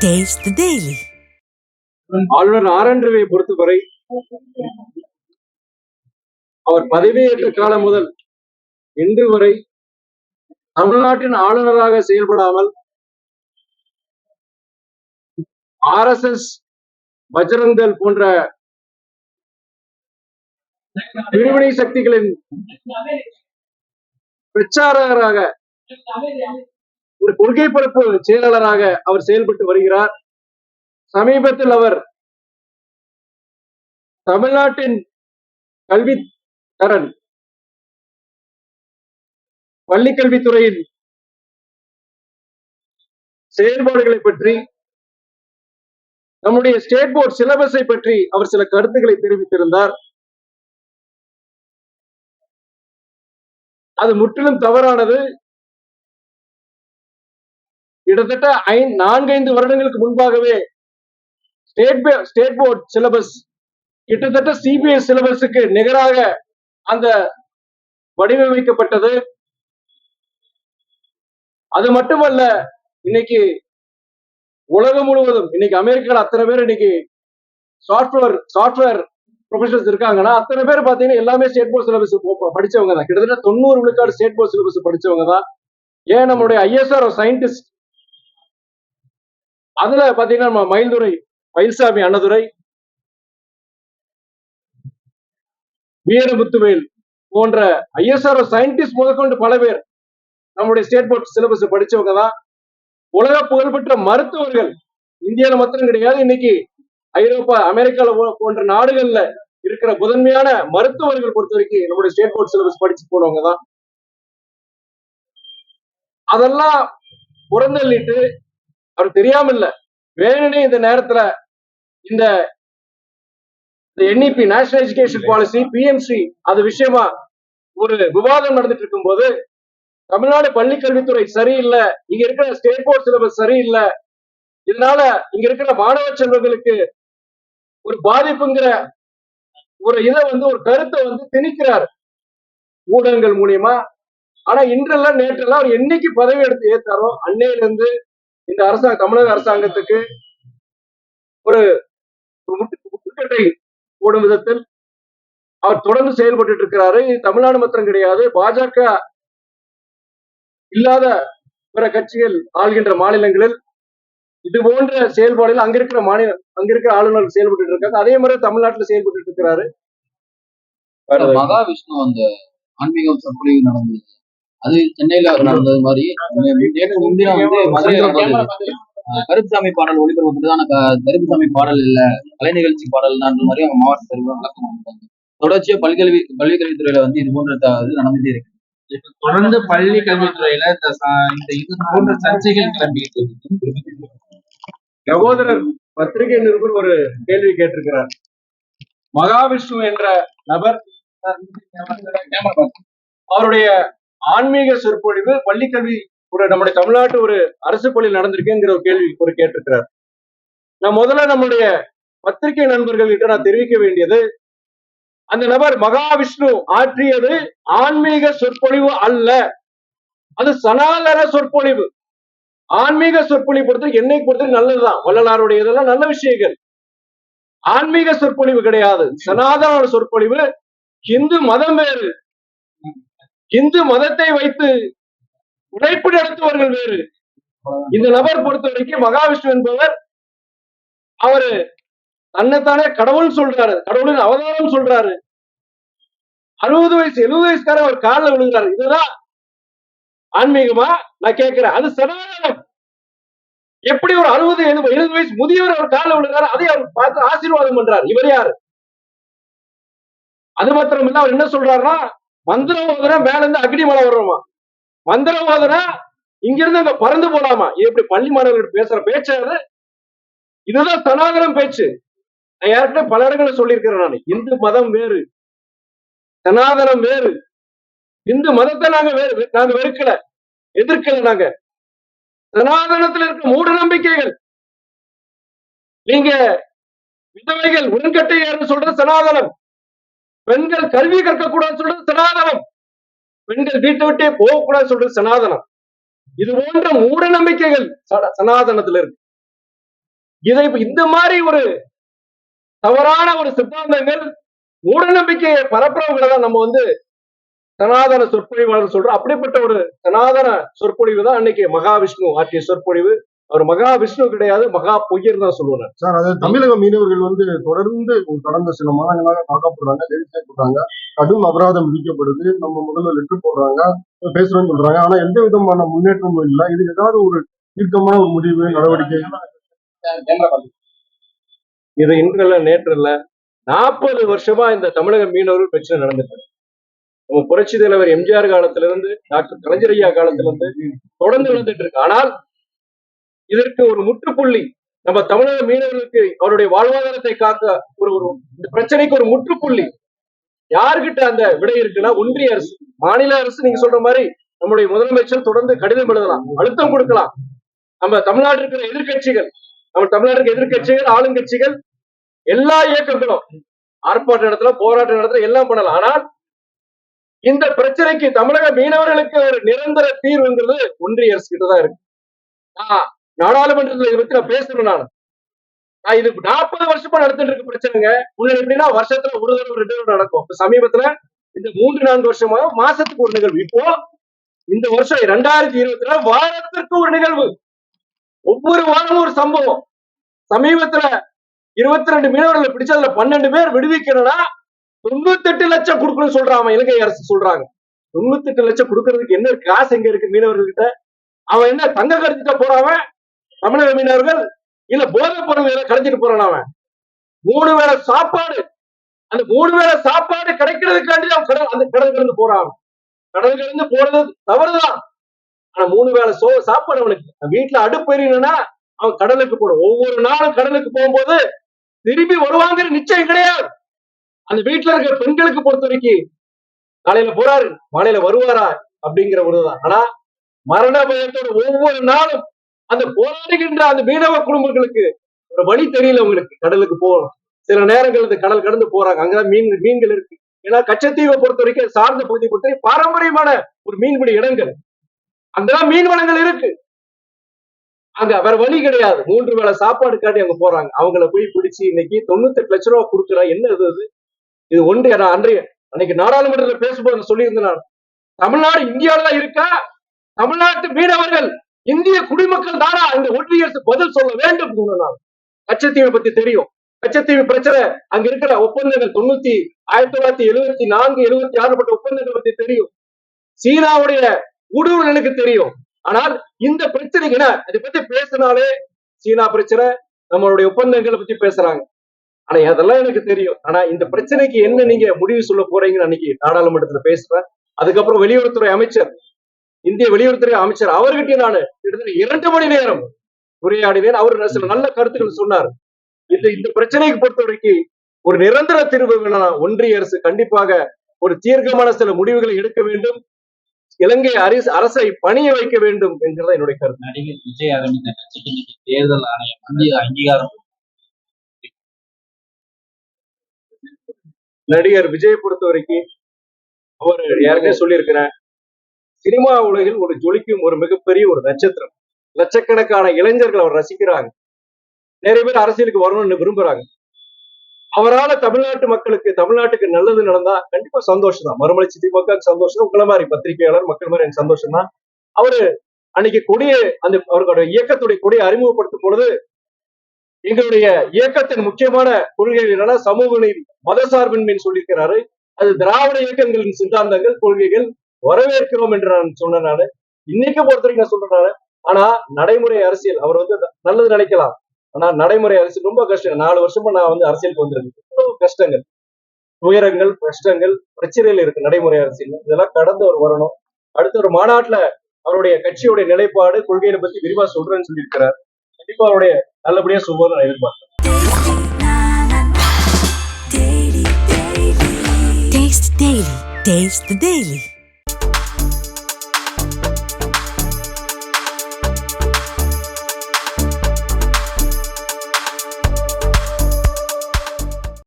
Taste the daily ஆளுநர் R பொறுத்தவரை அவர் பதவியேற்ற காலம் முதல் இன்று வரை தமிழ்நாட்டின் ஆளுநராக செயல்படாமல் ஆர் எஸ் எஸ் பஜ்ரங்கல் போன்ற பிரிவினை சக்திகளின் பிரச்சாரகராக ஒரு கொள்கை பரப்பு செயலாளராக அவர் செயல்பட்டு வருகிறார். சமீபத்தில் அவர் தமிழ்நாட்டின் கல்வி தரன் பள்ளி கல்வித்துறையின் செயல்பாடுகளை பற்றி நம்முடைய ஸ்டேட் போர்ட் சிலபஸை பற்றி அவர் சில கருத்துக்களை தெரிவித்திருந்தார். அது முற்றிலும் தவறானது. கிட்டத்தட்ட ஐந்து நான்கைந்து வருடங்களுக்கு முன்பாகவே ஸ்டேட் ஸ்டேட் போர்ட் சிலபஸ் கிட்டத்தட்ட சிபிஎஸ் சிலபஸுக்கு நிகராக அந்த வடிவமைக்கப்பட்டது. அது மட்டுமல்ல இன்னைக்கு உலகம் முழுவதும் இன்னைக்கு அமெரிக்கால அத்தனை பேர் இன்னைக்கு சாஃப்ட்வேர் சாஃப்ட்வேர் ப்ரொஃபஷனல்ஸ் இருக்காங்கன்னா அத்தனை பேர் பார்த்தீங்கன்னா எல்லாமே ஸ்டேட் போர்ட் சிலபஸ் படிச்சவங்க தான் கிட்டத்தட்ட தொண்ணூறு விழுக்காடு ஸ்டேட் போர்ட் சிலபஸ் படிச்சவங்க தான் ஏன் நம்மளுடைய ஐஎஸ்ஆர் சயின்டிஸ்ட் அதுல பாத்தீங்கன்னா நம்ம மயில்துறை மயில்சாமி அண்ணதுரை வீரமுத்துவேல் போன்ற ஐஎஸ்ஆர் சயின்டிஸ்ட் முதற்கொண்டு பல பேர் நம்முடைய ஸ்டேட் போர்ட் சிலபஸ் படிச்சவங்க தான். உலக புகழ்பெற்ற மருத்துவர்கள். இந்தியால மாத்திரம் கிடையாது. இன்னைக்கு ஐரோப்பா அமெரிக்கால போ- போன்ற நாடுகள்ல இருக்கிற முதன்மையான மருத்துவர்கள் பொறுத்த வரைக்கும் நம்முடைய ஸ்டேட் போர்ட் சிலபஸ் படிச்சு போனவங்க தான். அதெல்லாம் புறந்தள்ளிட்டு அவர் தெரியாம இல்ல வேணுனே இந்த நேரத்துல இந்த NEP national education policy PMC அது விஷயமா ஒரு விவாதம் நடந்துட்டு இருக்கும்போது தமிழ்நாடு பள்ளி கல்வித்துறை சரியில்லை இங்க இருக்கிற ஸ்டேட் போர்ட் சிலபஸ் சரியில்லை இதனால இங்க இருக்கிற மாணவ செல்வங்களுக்கு ஒரு பாதிப்புங்கிற ஒரு இதை வந்து ஒரு கருத்தை வந்து திணிக்கிறார் ஊடகங்கள் மூலியமா. ஆனா இன்றெல்லாம் நேற்றெல்லாம் அவர் என்னைக்கு பதவி எடுத்து ஏத்தாரோ அன்னையில இருந்து இந்த அரசாங்க தமிழக அரசாங்கத்துக்கு ஒரு முட்டுக்கட்டை போடும் விதத்தில் அவர் தொடர்ந்து செயல்பட்டு இருக்கிறாரு தமிழ்நாடு மாத்திரம் கிடையாது. பாஜக இல்லாத பிற கட்சிகள் ஆள்கின்ற மாநிலங்களில் இது போன்ற செயல்பாடுகள் அங்க இருக்கிற மாநில அங்க இருக்கிற ஆளுநர் செயல்பட்டு இருக்காங்க அதே மாதிரி தமிழ்நாட்டுல செயல்பட்டு இருக்கிறாரு மகாவிஷ்ணு அந்த ஆன்மீகம் சொற்பொழிவு நடந்தது. அது சென்னையில நடந்தது மாதிரி நேற்று முன்தினம் வந்து மதுரையில நடந்தது அஹ் கருப்புசாமி பாடல் ஒளிபரப்பு க- கருப்புசாமி பாடல் இல்ல கலை நிகழ்ச்சி பாடல் தான் மாதிரி அவங்க மாவட்ட தலைவர் விளக்கம் கொடுத்தாங்க. தொடர்ச்சியா பல்கல்வி பள்ளிக்கல்வித்துறையில வந்து இது போன்ற இது நடந்துட்டே இருக்கு. தொடர்ந்து பள்ளி கல்வித்துறையில இந்த இது போன்ற சர்ச்சைகள் கிளம்பிட்டு. சகோதரர் பத்திரிகை நிருபர் ஒரு கேள்வி கேட்டிருக்கிறார். மகாவிஷ்ணு என்ற நபர் அவருடைய ஆன்மீக சொற்பொழிவு பள்ளிக்கல்வி ஒரு நம்முடைய தமிழ்நாட்டு ஒரு அரசு பள்ளியில் நடந்திருக்குங்கிற ஒரு கேள்வி ஒரு கேட்டிருக்கிறார். நான் முதல்ல நம்முடைய பத்திரிகை நண்பர்கள் கிட்ட நான் தெரிவிக்க வேண்டியது அந்த நபர் மகாவிஷ்ணு ஆற்றியது ஆன்மீக சொற்பொழிவு அல்ல. அது சனாதன சொற்பொழிவு. ஆன்மீக சொற்பொழிவு பொறுத்த என்னை பொறுத்த நல்லதுதான். வள்ளலாருடைய இதெல்லாம் நல்ல விஷயங்கள். ஆன்மீக சொற்பொழிவு கிடையாது. சனாதன சொற்பொழிவு இந்து மதம் வேறு. இந்து மதத்தை வைத்து உழைப்பு நடத்துவர்கள் வேறு. இந்த நபர் பொறுத்த வரைக்கும் மகாவிஷ்ணு என்பவர் அவரு தன்னைத்தானே கடவுள் சொல்றாரு. கடவுளின் அவதாரம் சொல்றாரு. அறுபது வயசு எழுபது வயசுக்கார அவர் காலில் விழுகிறாரு. இதுதான் ஆன்மீகமா? நான் கேட்கிறேன். அது சனாதனம். எப்படி ஒரு அறுபது எழுபது எழுபது வயசு முதியவர் அவர் காலில் விழுகிறாரு அதை அவர் பார்த்து ஆசீர்வாதம் பண்றார். இவர் யாரு? அது மாத்திரம் இல்ல அவர் என்ன சொல்றாருன்னா மந்திரம் ஓதுனா மேல இருந்து அக்னி மலை வர்றோமா? மந்திரம் ஓதுனா இங்க இருந்து அங்க பறந்து போலாமா? இது எப்படி பள்ளி மாணவர்கள் பேசுற பேச்சாரு இதுதான் சனாதனம் பேச்சு. நான் ஏற்கனவே பல இடங்களில் சொல்லியிருக்கிறேன் நான். இந்து மதம் வேறு. சனாதனம் வேறு. இந்து மதத்தை நாங்க வேறு நாங்க வெறுக்கல. எதிர்க்கல நாங்க. சனாதனத்தில் இருக்க மூட நம்பிக்கைகள். நீங்க விதவைகள் உடன்கட்டையார்னு சொல்றது சனாதனம் பெண்கள் கல்வி கற்க கூடாதுன்னு சொல்றது சனாதனம். பெண்கள் வீட்டை விட்டே போகக்கூடாதுன்னு சொல்றது சனாதனம். இது போன்ற மூட நம்பிக்கைகள் சனாதனத்துல இருக்கு. இதை இந்த மாதிரி ஒரு தவறான ஒரு சித்தாந்தங்கள் மூடநம்பிக்கையை பரப்புறவங்களை தான் நம்ம வந்து சனாதன சொற்பொழிவாளர் சொல்றோம். அப்படிப்பட்ட ஒரு சனாதன சொற்பொழிவு தான் அன்னைக்கு மகாவிஷ்ணு ஆற்றிய சொற்பொழிவு. அவர் மகாவிஷ்ணு கிடையாது மகா பொய்யர் தான் சொல்லுவார். சார் அது தமிழக மீனவர்கள் வந்து தொடர்ந்து கடந்த சில மாதங்களாக தாக்கப்படுறாங்க கைது செய்யப்படுறாங்க கடும் அபராதம் விதிக்கப்படுது நம்ம முதல்ல லெட்டர் போடுறாங்க பேசுறோம்னு சொல்றாங்க. ஆனா எந்த விதமான முன்னேற்றமும் இல்லை. இது ஏதாவது ஒரு தீர்க்கமான ஒரு முடிவு நடவடிக்கை? இது இன்று இல்ல நேற்று இல்ல நாற்பது வருஷமா இந்த தமிழக மீனவர்கள் பிரச்சனை நடந்துட்டு. நம்ம புரட்சி தலைவர் எம்ஜிஆர் காலத்துல இருந்து டாக்டர் கலைஞர் ஐயா காலத்துல இருந்து தொடர்ந்து நடந்துட்டு இருக்கு. ஆனால் இதற்கு ஒரு முற்றுப்புள்ளி. நம்ம தமிழக மீனவர்களுக்கு அவருடைய வாழ்வாதாரத்தை காக்க ஒரு ஒரு இந்த பிரச்சனைக்கு ஒரு முற்றுப்புள்ளி. யாருகிட்ட அந்த விடை இருக்குன்னா ஒன்றிய அரசு. மாநில அரசு நீங்க சொல்ற மாதிரி நம்முடைய முதலமைச்சர் தொடர்ந்து கடிதம் எழுதலாம் அழுத்தம் கொடுக்கலாம். நம்ம தமிழ்நாட்டில் இருக்கிற எதிர்க்கட்சிகள் நம்ம தமிழ்நாட்டுக்கு எதிர்க்கட்சிகள் ஆளுங்கட்சிகள் எல்லா இயக்கங்களும் ஆர்ப்பாட்டம் நடத்தலாம் போராட்டம் நடத்தலாம் எல்லாம் பண்ணலாம். ஆனால் இந்த பிரச்சனைக்கு தமிழக மீனவர்களுக்கு ஒரு நிரந்தர தீர்வுங்கிறது ஒன்றிய அரசு கிட்டதான் இருக்கு. ஆஹ் நாடாளுமன்றத்துல இதை பத்தி நான் பேசணும் நான். நான் இது நாற்பது வருஷமா நடந்துட்டு இருக்க பிரச்சனைங்க. முன்னாடி எப்படின்னா வருஷத்துல ஒரு தடவை ரெண்டு தடவை நடக்கும். இப்ப சமீபத்துல இந்த மூன்று நான்கு வருஷமா மாசத்துக்கு ஒரு நிகழ்வு. இப்போ இந்த வருஷம் ரெண்டாயிரத்தி இருபத்தி வாரத்திற்கு ஒரு நிகழ்வு. ஒவ்வொரு வாரமும் ஒரு சம்பவம். சமீபத்துல இருபத்தி ரெண்டு மீனவர்களை பிடிச்சதுல பன்னெண்டு பேர் விடுவிக்கணும்னா தொண்ணூத்தி எட்டு லட்சம் கொடுக்கணும்னு சொல்றான் இலங்கை அரசு சொல்றாங்க. தொண்ணூத்தி எட்டு லட்சம் கொடுக்கறதுக்கு என்ன காசு எங்க இருக்கு மீனவர்கள்கிட்ட? அவன் என்ன தங்க கருத்துட்ட போறாவன் தமிழக மீனவர்கள் இல்ல போதைப் பொருள் ஏதோ போறான் அவன். மூணு வேளை சாப்பாடு அந்த மூணு வேளை சாப்பாடு கிடைக்கிறதுக்காண்டி அவன் கடல் அந்த கடலுக்கு இருந்து போறான். கடலுக்கு இருந்து போறது தவறுதான். ஆனா மூணு வேளை சோ சாப்பாடு அவனுக்கு. வீட்டுல அடுப்பு எரியணும்னா அவன் கடலுக்கு போடும் ஒவ்வொரு நாளும் கடலுக்கு போகும்போது திரும்பி வருவாங்கிற நிச்சயம் கிடையாது. அந்த வீட்டுல இருக்கிற பெண்களுக்கு பொறுத்த வரைக்கும் காலையில போறாரு மாலையில வருவாரா அப்படிங்கிற ஒருதான் ஆனா மரண பயத்தோட ஒவ்வொரு நாளும் அந்த போராடுகின்ற அந்த மீனவ குடும்பங்களுக்கு ஒரு வழி தெரியல உங்களுக்கு கடலுக்கு போகணும் சில நேரங்கள் இந்த கடல் கடந்து போறாங்க. அங்கதான் மீன் மீன்கள் இருக்கு. ஏன்னா கச்சத்தீவை பொறுத்த வரைக்கும் சார்ந்த பகுதியை பொறுத்த வரைக்கும் பாரம்பரியமான ஒரு மீன்பிடி இடங்கள். அங்கதான் மீன் வளங்கள் இருக்கு. அங்க வேற வழி கிடையாது. மூன்று வேளை சாப்பாடு காட்டி அங்க போறாங்க. அவங்கள போய் பிடிச்சு இன்னைக்கு தொண்ணூத்தி லட்சம் லட்ச ரூபா கொடுக்குறா. என்ன இது இது? இது ஒன்றிய நான் அன்றைய அன்னைக்கு நாடாளுமன்றத்தில் பேசும்போது நான் சொல்லியிருந்தேன் நான். தமிழ்நாடு இந்தியாவில தான் இருக்கா? தமிழ்நாட்டு மீனவர்கள் இந்திய குடிமக்கள் தானா இந்த ஒன்றியரசு பதில் சொல்ல வேண்டும் நான் கச்சத்தீவை பத்தி தெரியும். கச்சத்தீவு பிரச்சனை அங்க இருக்கிற ஒப்பந்தங்கள் தொண்ணூத்தி ஆயிரத்தி தொள்ளாயிரத்தி எழுபத்தி நான்கு எழுபத்தி ஆறு பட்ட ஒப்பந்தங்கள் பத்தி தெரியும். சீனாவுடைய ஊடுருவல் எனக்கு தெரியும். ஆனால் இந்த பிரச்சனைக்கு என்ன? அதை பத்தி பேசினாலே சீனா பிரச்சனை நம்மளுடைய ஒப்பந்தங்களை பத்தி பேசுறாங்க. ஆனா அதெல்லாம் எனக்கு தெரியும். ஆனா இந்த பிரச்சனைக்கு என்ன நீங்க முடிவு சொல்ல போறீங்கன்னு அன்னைக்கு நாடாளுமன்றத்துல பேசுறேன். அதுக்கப்புறம் வெளியுறவுத்துறை அமைச்சர் இந்திய வெளியுறவுத்துறை அமைச்சர் அவர்கிட்ட நான் கிட்டத்தட்ட இரண்டு மணி நேரம் உரையாடினேன். அவர் சில நல்ல கருத்துக்கள் சொன்னார். இந்த இந்த பிரச்சனைக்கு பொறுத்த வரைக்கும் ஒரு நிரந்தர தீர்வு வேணும் ஒன்றிய அரசு கண்டிப்பாக ஒரு தீர்க்கமான சில முடிவுகளை எடுக்க வேண்டும். இலங்கை அரசு அரசை பணிய வைக்க வேண்டும் என்கிறதா என்னுடைய கருத்து. நடிகர் விஜய் ஆரம்பித்த கட்சிக்கு இன்னைக்கு தேர்தல் ஆணையம் வந்து அங்கீகாரம் நடிகர் விஜய் பொறுத்த வரைக்கும் அவர் யாருக்கே சொல்லியிருக்கிறேன். சினிமா உலகில் ஒரு ஜொலிக்கும் ஒரு மிகப்பெரிய ஒரு நட்சத்திரம். லட்சக்கணக்கான இளைஞர்கள் அவர் ரசிக்கிறாங்க. நிறைய பேர் அரசியலுக்கு வரணும்னு விரும்புறாங்க. அவரால தமிழ்நாட்டு மக்களுக்கு தமிழ்நாட்டுக்கு நல்லது நடந்தா கண்டிப்பா சந்தோஷம் தான் மறுமலர்ச்சி திமுக சந்தோஷம் உங்களை மாதிரி பத்திரிகையாளர் மக்கள் மாதிரி எனக்கு சந்தோஷம் தான் அவரு அன்னைக்கு கொடியை அந்த அவர்களுடைய இயக்கத்துடைய கொடியை அறிமுகப்படுத்தும் பொழுது எங்களுடைய இயக்கத்தின் முக்கியமான கொள்கைகள் என்னன்னா சமூக நீதி மதசார்பின்மைன்னு சொல்லியிருக்கிறாரு. அது திராவிட இயக்கங்களின் சித்தாந்தங்கள் கொள்கைகள் வரவேற்கிறோம் என்று நான் சொன்னேன் நானு. இன்னைக்கு பொறுத்த வரைக்கும் நான் சொல்றேன் நானு. ஆனா நடைமுறை அரசியல் அவர் வந்து நல்லது நினைக்கலாம். ஆனா நடைமுறை அரசியல் ரொம்ப கஷ்டம். நாலு வருஷமா நான் வந்து அரசியலுக்கு வந்திருக்கேன். இவ்வளவு கஷ்டங்கள். துயரங்கள் கஷ்டங்கள் பிரச்சனைகள் இருக்கு நடைமுறை அரசியல். இதெல்லாம் கடந்து அவர் வரணும். அடுத்த ஒரு மாநாட்டுல அவருடைய கட்சியுடைய நிலைப்பாடு கொள்கையை பத்தி விரிவா சொல்றேன்னு சொல்லியிருக்கிறார். கண்டிப்பா அவருடைய நல்லபடியா சொல்வார் நான் எதிர்பார்க்கிறேன். Taste the Daily.